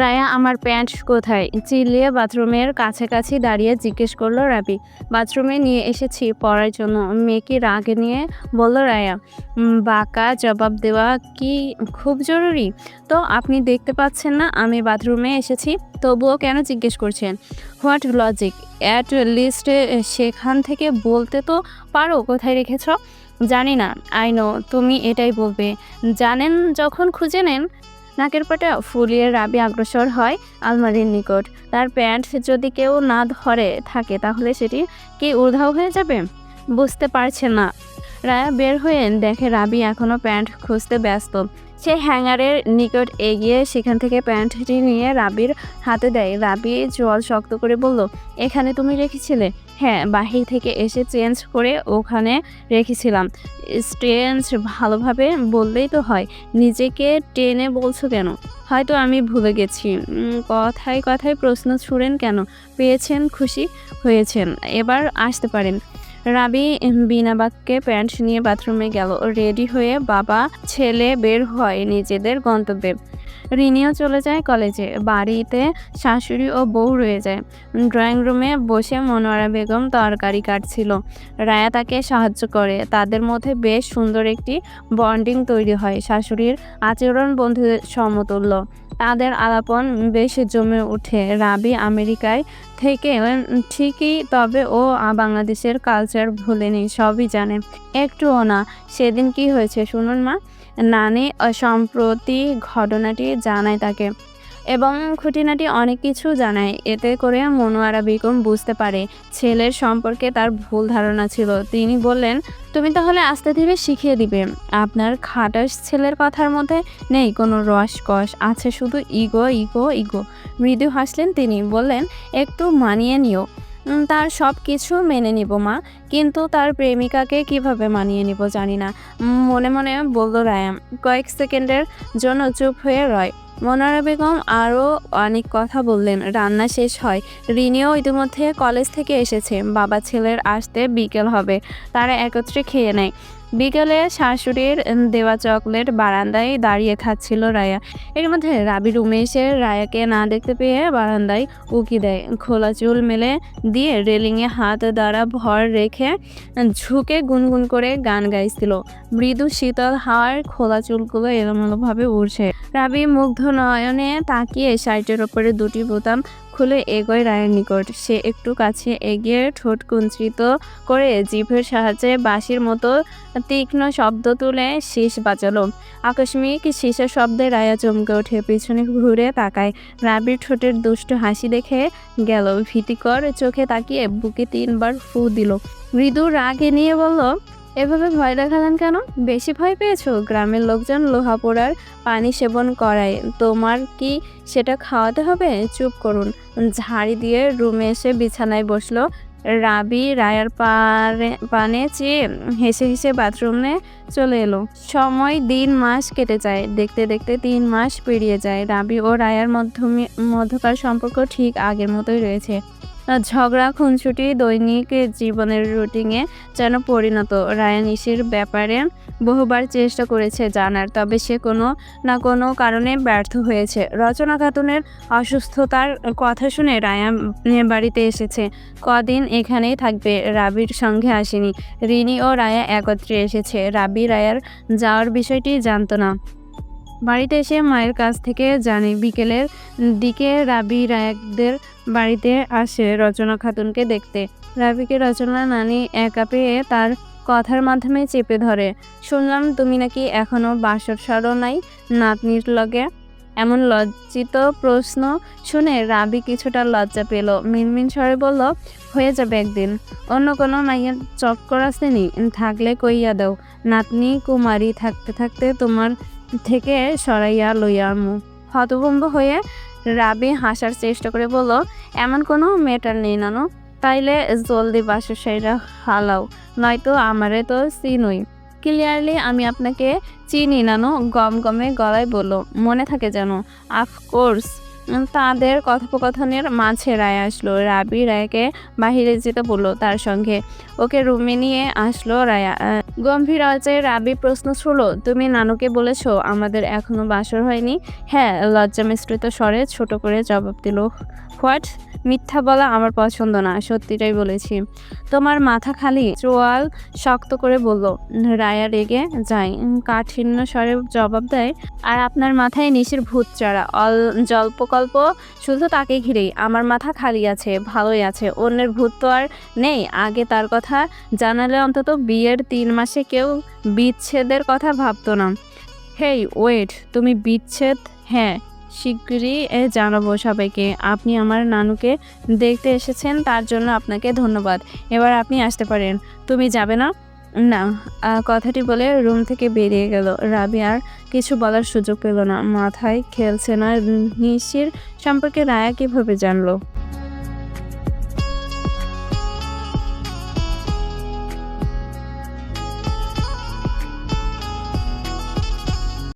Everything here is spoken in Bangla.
রায়া, আমার প্যান্ট কোথায়? চিল্লিয়ে বাথরুমের কাছাকাছি দাঁড়িয়ে জিজ্ঞেস করল রাবি। বাথরুমে নিয়ে এসেছি পড়ার জন্য। মেয়েকে রাগে নিয়ে বলল রায়া বাঁকা জবাব দেওয়া কি খুব জরুরি? তো আপনি দেখতে পাচ্ছেন না, আমি বাথরুমে এসেছি। তবুও কেন জিজ্ঞেস করছেন? What logic? অ্যাট লিস্ট সেখান থেকে বলতে তো পারো, কোথায় রেখেছ? জানি না আই নো তুমি এটাই বলবে। জানেন যখন খুঁজে নেন, নাকের পাটা ফুলিয়ে রাবি অগ্রসর হয় আলমারির নিকট। তার প্যান্ট যদি কেউ না ধরে থাকে, তাহলে সেটি কি উধাও হয়ে যাবে? বুঝতে পারছে না। রায়া বের হয়ে দেখে রাবি এখনও প্যান্ট খুঁজতে ব্যস্ত। সে হ্যাঙ্গারের নিকট এগিয়ে সেখান থেকে প্যান্টটি নিয়ে রাবির হাতে দেয়। রাবি জল শক্ত করে বলল, এখানে তুমি রেখেছিলে? হ্যাঁ বাহির থেকে এসে চেঞ্জ করে ওখানে রেখেছিলাম। স্টেঞ্জ ভালোভাবে বললেই তো হয়, নিজেকে টেনে বলছো কেন? হয়তো আমি ভুলে গেছি। কথায় কথায় প্রশ্ন ছুড়েন কেন? পেয়েছেন খুশি হয়েছেন, এবার আসতে পারেন। রাবি বিনা বাক্যে প্যান্ট নিয়ে বাথরুমে গেল। রেডি হয়ে বাবা, ছেলে বের হয় নিজেদের গন্তব্যে। রিনিও চলে যায় কলেজে। বাড়িতে শাশুড়ি ও বউ রয়ে যায়। ড্রয়িং রুমে বসে মনোয়ারা বেগম তরকারি কাটছিল। রায়া তাকে সাহায্য করে। তাদের মধ্যে বেশ সুন্দর একটি বন্ডিং তৈরি হয়। শাশুড়ির আচরণ বন্ধুদের সমতুল্য। তাদের আলাপন বেশ জমে ওঠে। রাবি আমেরিকায় থেকে ঠিকই তবে ও বাংলাদেশের কালচার ভুলেনি, সবই জানে। একটুও না, সেদিন কি হয়েছে শুনুন মা। নানি সম্প্রতি ঘটনাটি জানায় তাকে এবং খুঁটিনাটি অনেক কিছু জানায়। এতে করে মনোয়ারা বেগম বুঝতে পারে ছেলের সম্পর্কে তার ভুল ধারণা ছিল। তিনি বললেন, তুমি তাহলে আস্তে ধীরে শিখিয়ে দিবে। আপনার খাটাস ছেলের কথার মধ্যে নেই, কোনো রসকস আছে শুধু ইগো ইগো ইগো। মৃদু হাসলেন তিনি, বললেন, একটু মানিয়ে নিও। তার সব কিছু মেনে নিব, মা। কিন্তু তার প্রেমিকাকে কীভাবে মানিয়ে নিব জানি না। মনে মনে বলল রায়াম, কয়েক সেকেন্ডের জন্য চুপ হয়ে রয়। মনারা বেগম আরও অনেক কথা বললেন। রান্না শেষ হয়। রিনিও ইতিমধ্যে কলেজ থেকে এসেছে। বাবা ছেলের আসতে বিকেল হবে। তারা একত্রে খেয়ে নেয়। বিকেলে শাশুড়ির দেওয়া চকলেট বারান্দায় দাঁড়িয়ে খাচ্ছিল রায়া। এর মধ্যে রাবি রুমে এসে রায়াকে না দেখতে পেয়ে বারান্দায় উকি দেয়। খোলা চুল মেলে দিয়ে রেলিংয়ে হাত দ্বারা ভর রেখে ঝুঁকে গুনগুন করে গান গাইছিল। মৃদু শীতল হাওয়ার খোলা চুলগুলো এলোমেলোভাবে উড়ছে। রাবি মুগ্ধ নয়নে তাকিয়ে শার্টের ওপরে দুটি বোতাম খুলে এগোয় রায়ের নিকট। সে একটু কাছে এগিয়ে ঠোঁট কুঞ্চিত করে জিভের সাহায্যে বাঁশির মতো তীক্ষ্ণ শব্দ তুলে শীষ বাঁচালো আকস্মিক শীষের শব্দে রায়া চমকে ওঠে, পিছনে ঘুরে তাকায়। রাবির ঠোঁটের দুষ্ট হাসি দেখে গেল, ভীতিকর চোখে তাকিয়ে বুকে তিনবার ফু দিল। মৃদু রাগে নিয়ে বলল এভাবে ভয় দেখালেন কেন? বেশি ভয় পেয়েছ? গ্রামের লোকজন লোহা পোড়ার পানি সেবন করায়। তোমার কি সেটা খাওয়াতে হবে? চুপ করুন। ঝাড়ি দিয়ে রুমে এসে বিছানায় বসল রাবি রায়ার পারে, পানে চেয়ে হেসে হেসে বাথরুমে চলে এলো। সময় দিন মাস কেটে যায়। দেখতে দেখতে তিন মাস পেরিয়ে যায়। রাবি ও রায়ার মধ্যমে, মধ্যকার সম্পর্ক ঠিক আগের মতোই রয়েছে। ঝগড়া, খুনসুটি, দৈনিক জীবনের রুটিনে যেন পরিণত। রায়ানিসির ব্যাপারে বহুবার চেষ্টা করেছে জানার, তবে সে কোনো না কোনো কারণে ব্যর্থ হয়েছে। রচনা খাতুনের অসুস্থতার কথা শুনে রায়া বাড়িতে এসেছে। কদিন এখানেই থাকবে, রাবির সঙ্গে আসেনি। রিনি ও রায়া একত্রে এসেছে। রাবি, রায়ার যাওয়ার বিষয়টি জানতো না। বাড়িতে এসে মায়ের কাছ থেকে জানি বিকেলের দিকে রাবি রায়াকদের বাড়িতে আসে রচনা খাতুনকে দেখতে। রাবিকে রচনা নানি একা পেয়ে তার কথার মাধ্যমে চেপে ধরে। শুনলাম তুমি নাকি এখনও বাসর সারও নাই নাতনির লগে? এমন লজ্জিত প্রশ্ন শুনে রাবি কিছুটা লজ্জা পেল। মিনমিন স্বরে বলল, হয়ে যাবে একদিন। অন্য কোনো মাইয়ের চক্কর আসেনি? থাকলে কইয়া দাও। নাতনি কুমারী থাকতে থাকতে তোমার থেকে সরাইয়া লইয়া মু হতভম্ব হয়ে রাবি হাসার চেষ্টা করে বলল, এমন কোনো মেটার নেই নানো, তাইলে জলদি বাসর সাইরা হালাও, নয়তো আমারে তো চিনুই। ক্লিয়ারলি আমি আপনাকে চিনি নানো, গম গমে গলায় বলল, মনে থাকে যেন আফকোর্স তাদের কথোপকথনের মাঝে রায় আসলো। রাবি রায়কে বাহিরে যেতে বলল তার সঙ্গে। ওকে রুমে নিয়ে আসলো রায়া গম্ভীর আওয়াজে রাবি প্রশ্ন ছুড়ল, তুমি নানুকে বলেছ আমাদের এখনও বাসর হয়নি? হ্যাঁ লজ্জা মিশ্রিত স্বরে ছোট করে জবাব দিল, হোয়াট? মিথ্যা বলা আমার পছন্দ না, সত্যিটাই বলেছি। তোমার মাথা খালি চোয়াল শক্ত করে বলল, রায়া রেগে যায় কাঠিন্য স্বরে জবাব দেয়, আর আপনার মাথায় নিশির ভূত চড়া অল জল্পকল্প শুধু তাকে ঘিরেই। আমার মাথা খালি আছে, ভালোই আছে, অন্যের ভূত তো আর নেই। আগে তার কথা জানালে অন্তত বিয়ের তিন মাসে কেউ বিচ্ছেদের কথা ভাবতো না। হেই, ওয়েট, তুমি বিচ্ছেদ? হ্যাঁ শিগগিরই এ জানাব সবাইকে। আপনি আমার নানুকে দেখতে এসেছেন, তার জন্য আপনাকে ধন্যবাদ। এবার আপনি আসতে পারেন। তুমি যাবে না? না কথাটি বলে রুম থেকে বেরিয়ে গেল। রাবি আর কিছু বলার সুযোগ পেল না। মাথায় খেলছে না নিশির সম্পর্কে রায়া কীভাবে জানলো?